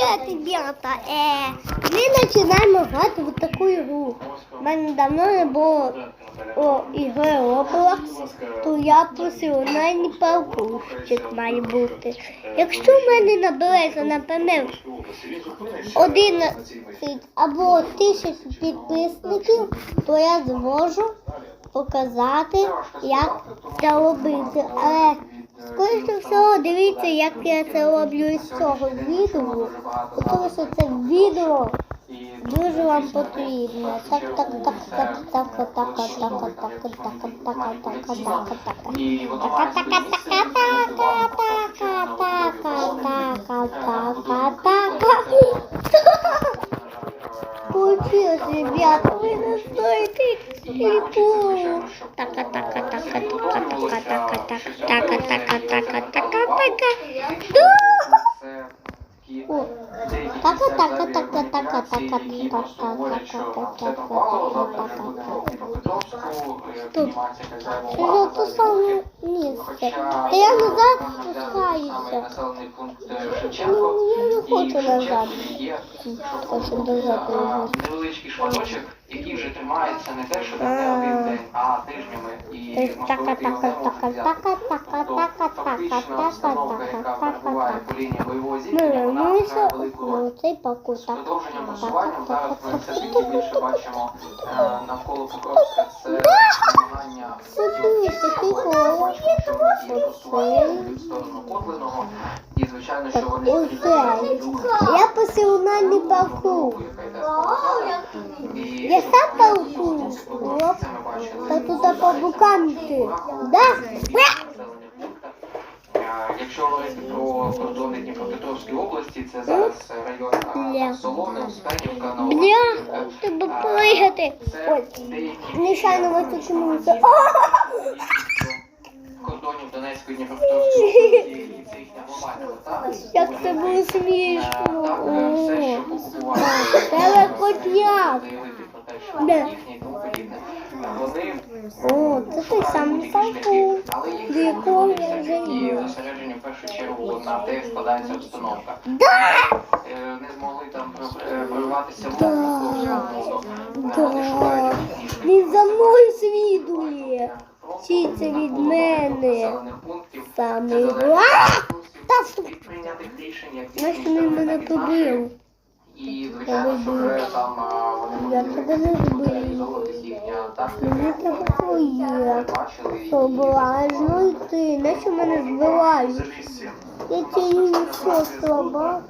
Привіт, ребята! Е, ми починаємо грати в таку ігру. У мене давно не було о, ігри Roblox, то я професіональний паркурщик має бути. Якщо в мене набереться, наприклад, 11 або тисяч підписників, то я зможу показати, як це робити. Але скоріше всього дивіться, як я це роблю із цього відео, тому що це відео дуже вам потрібно. Так, так, так, так, так, так, так, так, так, так, так, так, так, так, так, так. І воно Така, має Ребята, вы настойте клипу. Така, така, така, така, така, така, така, така, така, така, така. така, така, взагалі так, так, так, так, так, так, так, так, е, ж то зайві саме місце. Та я назад спускаюся. е, Ну, я не хочу назад. Хочу назад невеличкий шматочок, які вже тримаються не те, що не один день, а тижнями і московити його взяти. Тобто фактично установка, яка перебуває по лінії бойового зіткнення, вона грає велику роль. З продовженням просування зараз ми все-таки більше бачимо е, навколо Покровська І звичайно, що вони Я посилна палку. Я сам палку. Та тут павуканти. Да? Якщо говорити про кордони Дніпропетровської області, це зараз район Соломи, Станівка, Бля, треба пригати. Ой, нещайно ви тут чому. Ну, як це було смішно. Тебе котяк. Де? О, це той самий салфу, до якого я вже І зосередження в першу чергу на те складається обстановка. Да! Змогли там прорватися в мову. Він за мною слідує. Тікайте від мене. Саме Знаєш, ти мене побив. І, звичайно, що там вони Мені такое. Соблазно ти, нащо мене збивають? Я тільки не все слабак.